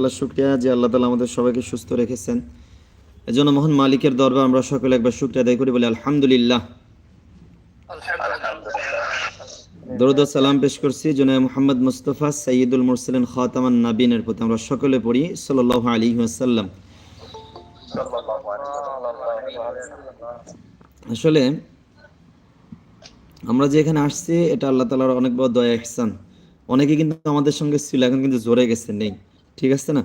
আল্লাহ শুক্রিয়া যে আল্লাহ তালা আমাদের সবাইকে সুস্থ রেখেছেন। এজন্য মহান মালিকের দরবার আমরা সকলে একবার শুক্রিয়া আদায় করি বলি আলহামদুলিল্লাহ। দরুদ সালাম পেশ করছি জনায় মোহাম্মদ মুস্তফা সঈদুল মুরসালিন খাতামান নাবিনের প্রতি। আমরা সকলে পড়ি সাল্লাহ আলী আসাল্লাম আসলে আমরা যে এখানে আসছি এটা আল্লাহ তালার অনেক বড় দয়া ইহসান। অনেকে কিন্তু আমাদের সঙ্গে ছিল এখন কিন্তু জোরে গেছে নেই। ঠিক আছে না?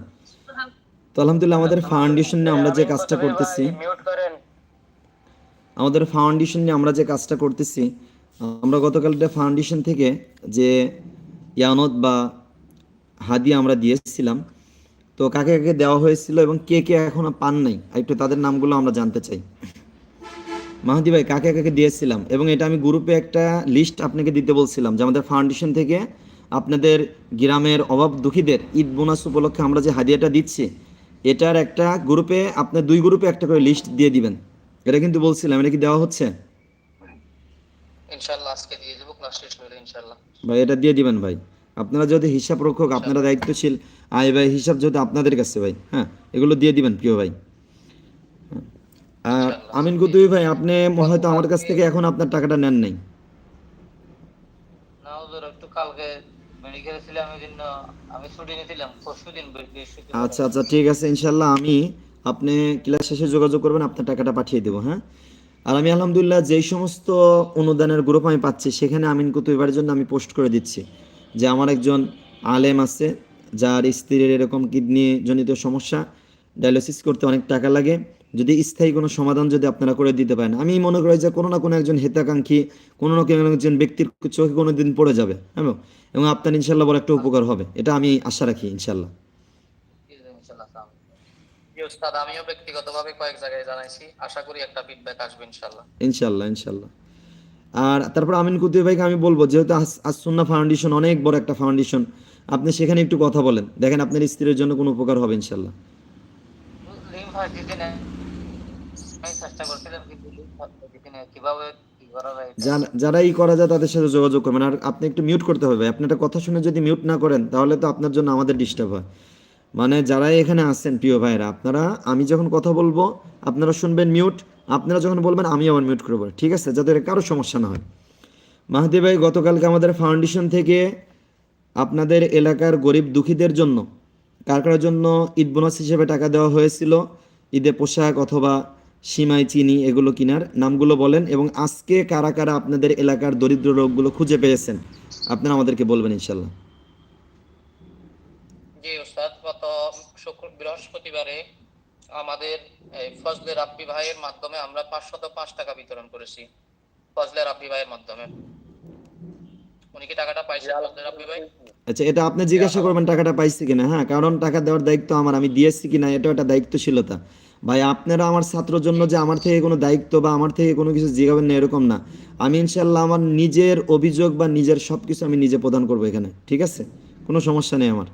তো আলহামদুলিল্লাহ আমাদের ফাউন্ডেশন নিয়ে আমরা যে কাজটা করতেছি, আমাদের ফাউন্ডেশন নিয়ে আমরা যে কাজটা করতেছি, আমরা গতকালটা ফাউন্ডেশন থেকে যে ইয়ানত বা হাদিয়া আমরা দিয়েছিলাম, তো কাকে কাকে দেওয়া হয়েছিল এবং কে কে এখনও পান নাই একটু তাদের নামগুলো আমরা জানতে চাই। মাহাদি ভাই, কাকে কাকে দিয়েছিলাম? এবং এটা আমি গ্রুপে একটা লিস্ট আপনাকে দিতে বলছিলাম যে আমাদের ফাউন্ডেশন থেকে আপনাদের গ্রামের অভাব দুঃখীদের ঈদ বোনাস উপলক্ষে আমরা যে হাদিয়াটা দিচ্ছি এটার একটা গ্রুপে আপনার দুই গ্রুপে একটা করে লিস্ট দিয়ে দিবেন। এটা কিন্তু বলছিলাম এটা কি দেওয়া হচ্ছে? ভাই এটা দিয়ে দিবেন ভাই। আপনারা যদি হিসাব রক্ষক আপনারা দায়িত্বশীল আয় ভাই হিসাব যদি আপনাদের কাছে ভাই হ্যাঁ এগুলো দিয়ে দিবেন প্রিয় ভাই। হ্যাঁ। আর আমিন কুতুবি ভাই আপনি হয়তো আমার কাছ থেকে এখন আপনার টাকাটা নেন নাই। না একটু কালকে মেডিকেলে ছিলাম আচ্ছা আচ্ছা ঠিক আছে, ইনশাল্লাহ আমি আপনি ক্লাস শেষে যোগাযোগ করবেন, আপনার টাকাটা পাঠিয়ে দেবো হ্যাঁ? আর আমি আলহামদুলিল্লাহ যেই সমস্ত অনুদানের গ্রুপ আমি পাচ্ছি, সেখানে আমিন জন্য আমি পোস্ট করে দিচ্ছি যে আমার একজন আলেম আছে, যার স্ত্রীর এরকম কিডনি জনিত সমস্যা ডায়ালিসিস করতে অনেক টাকা লাগে। যদি স্থায়ী কোনো সমাধান যদি আপনারা করে দিতে পারেন, আমি মনে করি যে কোনো না কোনো একজন হিতাকাঙ্ক্ষী, কোনো না কোনো একজন ব্যক্তির চোখে কোনো দিন পড়ে যাবে হ্যাঁ এবং আপনার ইনশাল্লাহ বড় একটা উপকার হবে এটা আমি আশা রাখি ইনশাল্লাহ। আমিও ব্যক্তিগতভাবে কয়েক জায়গায় জানাইছি আশা করি একটা ফিডব্যাক আসবে ইনশাআল্লাহ ইনশাল্লাহ ইনশাল্লাহ আর তারপর আমিন কুতুব ভাইকে আমি বলব যেহেতু আস- আসুন্না ফাউন্ডেশন অনেক বড় একটা ফাউন্ডেশন আপনি সেখানে একটু কথা বলেন দেখেন আপনার স্ত্রীর জন্য কোনো উপকার হবে ইনশাল্লাহ চেষ্টা করছিলাম কীভাবে যারা যারাই করা যায় তাদের সাথে যোগাযোগ করবেন। আর আপনি একটু মিউট করতে হবে আপনি একটা কথা শুনে যদি মিউট না করেন, তাহলে তো আপনার জন্য আমাদের ডিস্টার্ব হয়। মানে যারাই এখানে আছেন, প্রিয় ভাইরা আপনারা, আমি যখন কথা বলব, আপনারা শুনবেন মিউট আপনারা যখন বলবেন, আমি আবার মিউট করব। ঠিক আছে? যাতে কারও সমস্যা না হয়। মাহাদি ভাই, গতকালকে আমাদের ফাউন্ডেশন থেকে আপনাদের এলাকার গরিব দুঃখীদের জন্য, কার জন্য ঈদ বোনাস হিসেবে টাকা দেওয়া হয়েছিল? ঈদে পোশাক অথবা সিমাই চিনি এগুলো কিনার নামগুলো বলেন এবং আজকে কারা কারা আপনাদের এলাকার দরিদ্র লোকগুলো খুঁজে পেয়েছেন আপনারা আমাদেরকে বলবেন ইনশাল্লাহ। জি ওস্তাদ গত শুক্র বৃহস্পতিবারে আমাদের এই ফজলে রাব্বি ভাইয়ের মাধ্যমে আমরা পাঁচশত পাঁচ টাকা বিতরণ করেছি ফজলে রাব্বি ভাইয়ের মাধ্যমে। উনি কি টাকাটা পাইছেন ফজলে রাব্বি ভাই? আচ্ছা এটা আপনি জিজ্ঞাসা করবেন টাকাটা পাইছি কিনা। হ্যাঁ কারণ টাকা দেওয়ার দায়িত্ব আমার আমি দিয়েছি কিনা এটা একটা দায়িত্বশীলতা। ভাই আপনারা আমার ছাত্রর জন্য যে আমার থেকে কোনো দায়িত্ব বা আমার থেকে কোনো কিছু জিগাবেন না এরকম না। আমি ইনশাল্লাহ আমার নিজের অভিযোগ বা নিজের সব কিছু আমি নিজে প্রদান করব এখানে ঠিক আছে? কোনো সমস্যা নেই আমার।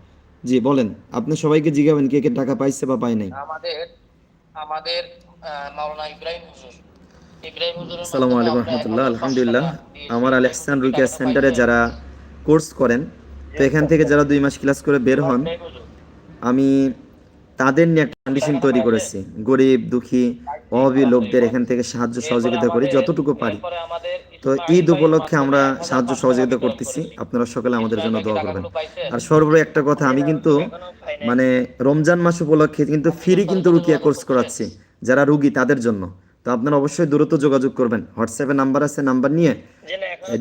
জি বলেন আপনি সবাইকে জিগাবেন কে কে টাকা পাইছে বা পায় নাই। আমাদের আমাদের মাওলানা ইব্রাহিম হুজুর। আসসালামু আলাইকুম রহমতুল্লাহ আলহামদুলিল্লাহ। আমার আল ইহসান রুকিয়া সেন্টারে যারা কোর্স করেন তো এখান থেকে যারা দুই মাস ক্লাস করে বের হন আমি তাদের নিয়ে একটা কন্ডিশন তৈরি করেছি। গরিব, দুঃখী, অভাবী লোকদের এখান থেকে সাহায্য, সহযোগিতা করি, যতটুকু পারি। তো ঈদ উপলক্ষে আমরা সাহায্য, সহযোগিতা করতেছি। আপনারা সকলে আমাদের জন্য দোয়া করবেন। আর সর্বোপরি একটা কথা, আমি কিন্তু মানে রমজান মাস উপলক্ষে কিন্তু ফ্রি কিন্তু রুকিয়া কোর্স করাচ্ছি, যারা রুগী তাদের জন্য। তো আপনারা অবশ্যই দ্রুত যোগাযোগ করবেন। হোয়াটসঅ্যাপে নাম্বার আছে নাম্বার নিয়ে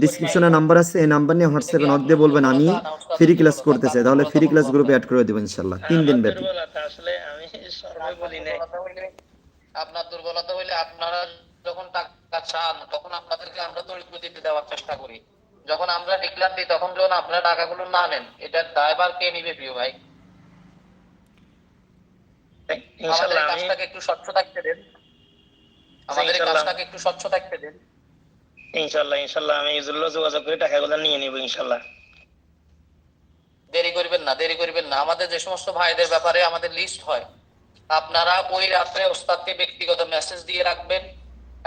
ডিসক্রিপশনে নাম্বার আছে এই নাম্বার নিয়ে হোয়াটসঅ্যাপে নক দিয়ে বলবেন আমি ফ্রি ক্লাস করতে চাই তাহলে ফ্রি ক্লাস গ্রুপে অ্যাড করে দেবো ইনশাল্লাহ তিন দিন ব্যাপী। আসলে আমি সর্বই বলি নাই। আপনার দুর্বলতা হইলে আপনারা যখন টাকা চান তখন আপনাদেরকে আমরা তড়িৎ গতিতে দেওয়ার চেষ্টা করি। যখন আমরা ডিক্লার দিই তখন যখন আপনারা টাকাগুলো না নেন এটার দায়ভার কে নিবে প্রিয় ভাই? আমাদের ইনশাল্লাহ আমি কাজটাকে একটু স্বচ্ছ থাকতে দেন। আমাদের কাজটাকে একটু স্বচ্ছ থাকতে দেন। ইনশাল্লাহ ইনশাল্লাহ আমি ইজুল্লাহ যোগাযোগ করে টাকাগুলো নিয়ে নিব ইনশাল্লাহ দেরি করবেন না দেরি করবেন না। আমাদের যে সমস্ত ভাইদের ব্যাপারে আমাদের লিস্ট হয় আপনারা ওই রাত্রে ওস্তাদকে ব্যক্তিগত মেসেজ দিয়ে রাখবেন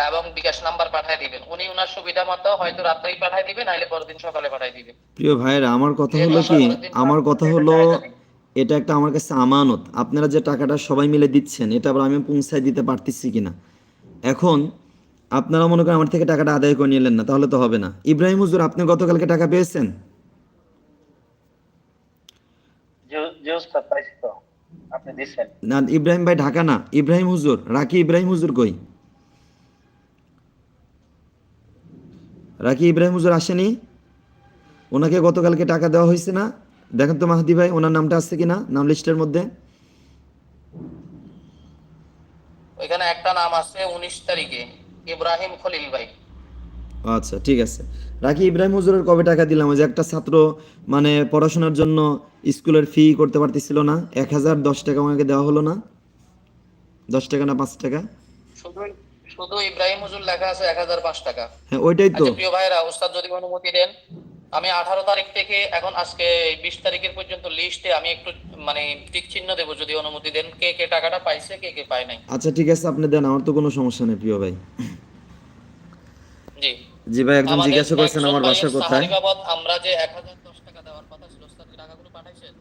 এবং বিকাশ নাম্বার পাঠিয়ে দিবেন। উনি উনার সুবিধা মতো হয়তো রাত্রেই পাঠিয়ে দিবেন নাইলে পরের দিন সকালে পাঠিয়ে দিবেন। প্রিয় ভাইরা আমার কথা হলো কি? আমার কথা হলো এটা একটা আমার কাছে আমানত। আপনারা যে টাকাটা সবাই মিলে দিচ্ছেন এটা আবার আমি পৌঁছায় দিতে পারতেছি কিনা? এখন আপনারা মনে করেন আমার থেকে টাকাটা আদায় করে নিলেন না তাহলে তো হবে না। ইব্রাহিম হুজুর আপনি গতকালকে টাকা পেয়েছেন? না ইব্রাহিম ভাই ঢাকা না ইব্রাহিম হুজুর রাকি ইব্রাহিম হুজুর কই? রাকি ইব্রাহিম হুজুর আসেনি? ওনাকে গতকালকে টাকা দেওয়া হয়েছে না? দেখেন তো মাহাদি ভাই ওনার নামটা আছে কিনা নাম লিস্টের মধ্যে। ওইখানে একটা নাম আছে উনিশ তারিখে ইব্রাহিম খলিল ভাই। আচ্ছা ঠিক আছে। রাকি ইব্রাহিম হুজুরের কবে টাকা দিলাম? ওই যে একটা ছাত্র মানে পড়াশোনার জন্য স্কুলের ফি করতে পারতেছিল না। এক হাজার দশ টাকা আমাকে দেওয়া হলো না। দশ টাকা না পাঁচ টাকা? শুধু শুধু ইব্রাহিম হুজুর লেখা আছে এক হাজার পাঁচ টাকা। হ্যাঁ ওইটাই তো। আচ্ছা প্রিয় ভাইরা উস্তাদ যদি অনুমতি দেন আমি আঠারো তারিখ থেকে এখন আজকে বিশ তারিখের পর্যন্ত লিস্টে আমি একটু মানে টিক চিহ্ন দেবো যদি অনুমতি দেন। কে কে টাকাটা পাইছে কে কে পায় নাই। আচ্ছা ঠিক আছে আপনি দেন। আমার তো কোনো সমস্যা নেই প্রিয় ভাই। জি। জি ভাই একজন জিজ্ঞাসা করছেন আমার বাসা কোথায়। আমরা যে এক হাজার দশ টাকা দেওয়ার কথা ছিল কি টাকাগুলো পাঠাইছেন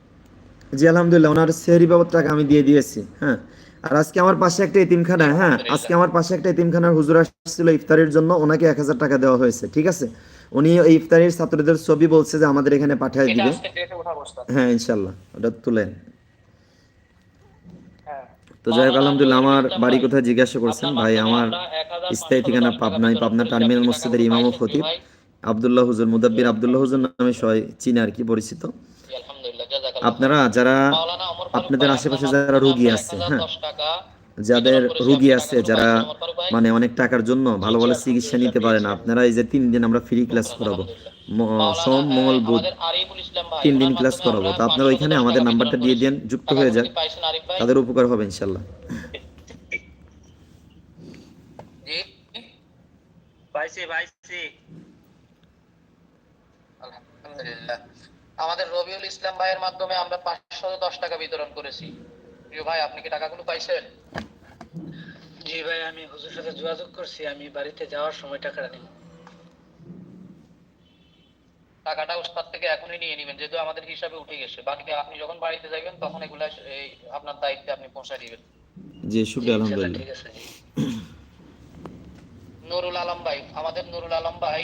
জি আলহামদুলিল্লাহ ওনার সেহরি বাবদ টাকা আমি দিয়ে দিয়েছি হ্যাঁ। আর আজকে আমার পাশে একটা এতিমখানা হ্যাঁ আজকে আমার পাশে একটা এতিমখানার হুজুর আসছিল ইফতারের জন্য ওনাকে এক হাজার টাকা দেওয়া হয়েছে ঠিক আছে? উনি এই ইফতারের ছাত্রদের ছবি বলছে যে আমাদের এখানে পাঠিয়ে দিবে। হ্যাঁ ইনশাল্লাহ ওটা তুলেন হ্যাঁ। তো যাই হোক আলহামদুলিল্লাহ আমার বাড়ি কোথায় জিজ্ঞাসা করছেন? ভাই আমার আমরা 1510 স্থায়ী ঠিকানা পাবনায় পাবনা। টার্মিনাল মসজিদের ইমাম ও খতিব? আব্দুল্লাহ হুজুর মুদাব্বির আব্দুল্লাহ হুজুর নামে সবাই চিনে আর কি পরিচিত আপনারা যারা আপনাদের আশেপাশে যারা রোগী আছে হ্যাঁ। যাদের। রোগী আছে যারা? মানে অনেক টাকার জন্য ভালো ভালো চিকিৎসা নিতে পারে না আপনারা। এই যে তিন দিন আমরা ফ্রি ক্লাস করাবো। সোম মঙ্গল বুধ তিন দিন ক্লাস করাবো। তো আপনারা ওইখানে আমাদের নাম্বারটা দিয়ে দেন যুক্ত হয়ে যাক। ভাই? তাদের উপকার হবে ইনশাল্লাহ। আমাদের রবিউল ইসলাম ভাইয়ের মাধ্যমে আমরা পাঁচশো দশ টাকা বিতরণ করেছি। প্রিয় ভাই আপনি কি টাকাগুলো পাইছেন? জি ভাই আমি হুজুর সাথে যোগাযোগ করছি। আমি বাড়িতে যাওয়ার সময় টাকাটা নিব। টাকাটা উস্তাদ থেকে এখনই নিয়ে নেবেন যেহেতু আমাদের হিসাবে উঠে গেছে। বাকি আপনি যখন বাড়িতে যাবেন তখন এগুলা এই আপনার দায়িত্বে আপনি পৌঁছায় দিবেন। জি শুক্রিয়া আলহামদুলিল্লাহ। ঠিক আছে নুরুল আলম ভাই আমাদের নুরুল আলম ভাই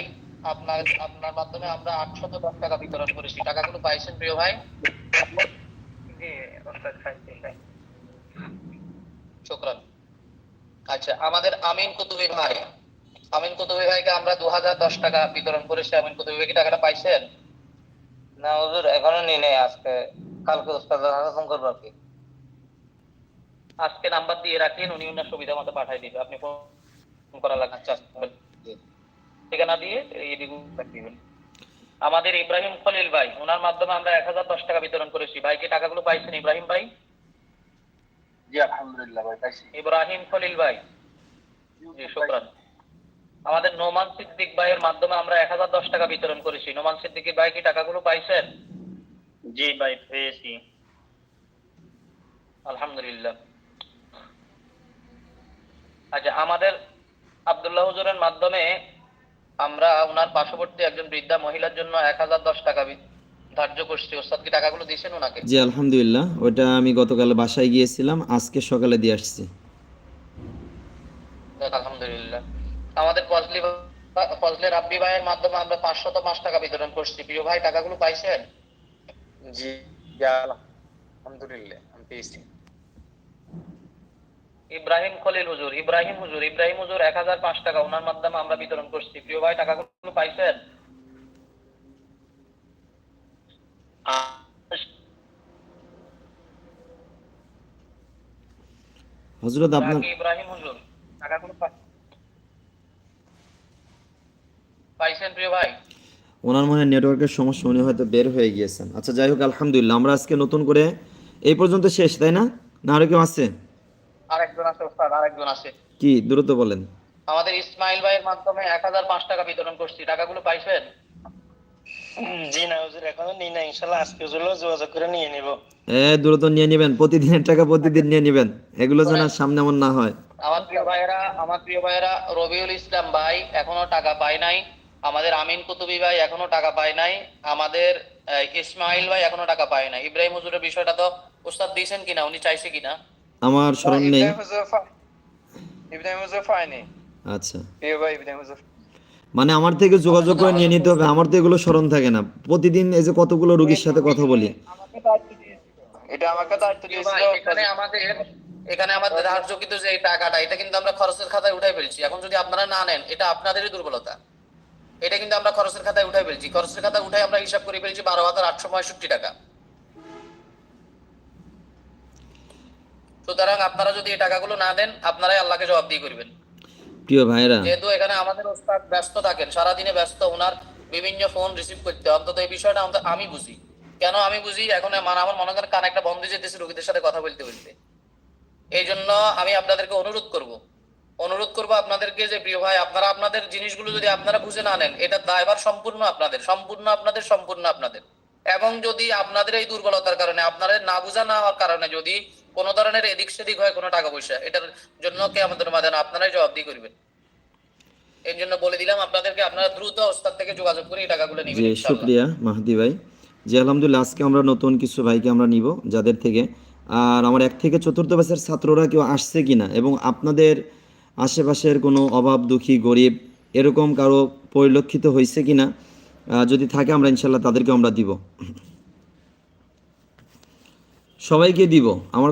আপনার আপনার মাধ্যমে আমরা আটশত দশ টাকা বিতরণ করেছি। টাকাগুলো পাইছেন প্রিয় ভাই? জি উস্তাদ পাইছি ভাই শুক্রান আচ্ছা আমাদের আমিন কুতুবি ভাই আমিন কুতুবি ভাইকে আমরা দু হাজার দশ টাকা বিতরণ করেছি। আমিন কুতুবি ভাই কি টাকাটা পাইছেন? না হুজুর এখনও নিয়ে নেই আজকে। কালকে উস্তাদ ফোন করব আর কি। আজকে নাম্বার দিয়ে রাখেন উনি ওনার সুবিধা মতো পাঠিয়ে দিবে। আপনি ফোন করা লাগবে আচ্ছা, ঠিকানা দিয়ে এই দিবেন আমাদের ইব্রাহিম খলিল ভাই ওনার মাধ্যমে আমরা এক হাজার দশ টাকা বিতরণ করেছি। ভাই কি টাকাগুলো পাইছেন ইব্রাহিম ভাই? জি আলহামদুলিল্লাহ ভাই পাইছি ইব্রাহিম খলিল ভাই। জি শুক্রান। আমাদের নোমান সিদ্দিক ভাইয়ের মাধ্যমে আমরা এক হাজার দশ টাকা বিতরণ করেছি। নোমান সিদ্দিকি ভাই কি টাকাগুলো পাইছেন? জি ভাই পেয়েছি। আলহামদুলিল্লাহ। আচ্ছা আমাদের আব্দুল্লাহ হুজুরের মাধ্যমে আমরা ওনার পার্শ্ববর্তী একজন বৃদ্ধা মহিলার জন্য এক হাজার দশ টাকা ধার্য করছি। ওস্তাদ কি টাকাগুলো দিয়েছেন ওনাকে? জি আলহামদুলিল্লাহ। ওটা আমি গতকাল বাসায় গিয়েছিলাম আজকে সকালে দিয়ে আসছি। আলহামদুলিল্লাহ। আমাদের ফজলি ফজলে রাব্বি ভাইয়ের মাধ্যমে আমরা পাঁচশত পাঁচ টাকা বিতরণ করছি। প্রিয় ভাই টাকাগুলো পাইছেন? জি আলহামদুলিল্লাহ আমি পেয়েছি। ইব্রাহিম খলিল হুজুর ইব্রাহিম হুজুর ইব্রাহিম হুজুর এক হাজার পাঁচ টাকা ওনার মাধ্যমে আমরা বিতরণ করছি। প্রিয় ভাই টাকাগুলো পাইছেন? হজরত আপনার ইব্রাহিম হুজুর? টাকাগুলো পা- পাইছেন প্রিয় ভাই? ওনার মনে নেটওয়ার্কের সমস্যা উনি হয়তো বের হয়ে গিয়েছেন। আচ্ছা যাই হোক আলহামদুলিল্লাহ আমরা আজকে নতুন করে এই পর্যন্ত শেষ তাই না? না আরও কেউ আছে? আরেকজন আছে ওস্তাদ আরেকজন আছে। কি দ্রুত বলেন। আমাদের ইসমাইল ভাইয়ের মাধ্যমে এক হাজার পাঁচ টাকা বিতরণ করছি। টাকাগুলো পাইছেন? জি না হুজুর এখনও নিই না ইনশাল্লাহ আজকে হুজুর যোগাযোগ করে নিয়ে নিব। এ দ্রুত নিয়ে নেবেন প্রতিদিনের টাকা প্রতিদিন নিয়ে নেবেন এগুলো যেন সামনে এমন না হয়। আমার প্রিয় ভাইয়েরা আমার প্রিয় ভাইয়েরা রবিউল ইসলাম ভাই এখনও টাকা পায় নাই আমাদের আমিন কুতুবি ভাই এখনও টাকা পায় নাই আমাদের ইসমাইল ভাই এখনও টাকা পায় নাই। ইব্রাহিম হুজুরের বিষয়টা তো ওস্তাদ দিয়েছেন কিনা উনি চাইছে কিনা? আমার স্মরণ নেই। ইব্রাহিম ইব্রাহিম হুজুর পায়নি আচ্ছা। প্রিয় ভাই ইব্রাহিম হুজুর মানে আমার থেকে যোগাযোগ করে নিয়ে নিতে হবে। আমার তো এগুলো স্মরণ থাকে না। প্রতিদিন এই যে কতগুলো রোগীর সাথে কথা বলি। এটা আমাকে দায়িত্ব দিয়েছিল। এখানে আমাদের এখানে আমাদের ধার্যকৃত যে এই টাকাটা এটা কিন্তু আমরা খরচের খাতায় উঠাই ফেলছি। এখন যদি আপনারা না নেন এটা আপনাদেরই দুর্বলতা। এটা কিন্তু আমরা খরচের খাতায় উঠাই ফেলছি। খরচের খাতায় উঠাই আমরা হিসাব করে ফেলছি বারো হাজার আটশো পঁয়ষট্টি টাকা। সুতরাং আপনারা যদি এই টাকাগুলো না দেন আপনারাই আল্লাহকে জবাব দিয়ে করবেন। প্রিয় ভাইরা যেহেতু এখানে আমাদের ওস্তাদ ব্যস্ত থাকেন ব্যস্ত ওনার বিভিন্ন ফোন রিসিভ করতে অন্তত এই বিষয়টা আমি বুঝি। কেন আমি বুঝি? এখন মানে আমার মনে করেন কান একটা বন্ধ যেতেছে রোগীদের সাথে কথা বলতে বলতে। এই জন্য আমি আপনাদেরকে অনুরোধ করব। অনুরোধ করব আপনাদেরকে যে, প্রিয় ভাই, আপনারা আপনাদের জিনিসগুলো যদি আপনারা বুঝে না নেন, এটা দায়ভার সম্পূর্ণ আপনাদের সম্পূর্ণ আপনাদের সম্পূর্ণ আপনাদের। এবং যদি আপনাদের এই দুর্বলতার কারণে, আপনাদের না বুঝা না হওয়ার কারণে যদি কোনো ধরনের এদিক সেদিক হয় কোনো টাকা পয়সা। এটার জন্য কে আমাদের মাঝে আপনারাই জবাবদি করবেন। এর জন্য বলে দিলাম আপনাদেরকে আপনারা দ্রুত ওস্তাদ থেকে যোগাযোগ করে এই টাকাগুলো নেবেন জি। শুক্রিয়া ভাই। জি আলহামদুলিল্লাহ আজকে আমরা নতুন কিছু ভাইকে আমরা নিব যাদের থেকে। আর আমার এক থেকে চতুর্থ ব্যাচের ছাত্ররা কেউ আসছে কিনা এবং আপনাদের আশেপাশের কোনো অভাব দুঃখী গরিব এরকম কারও পরিলক্ষিত হয়েছে কিনা যদি থাকে আমরা ইনশাল্লাহ তাদেরকে আমরা দিব। সবাইকে দিব। আমার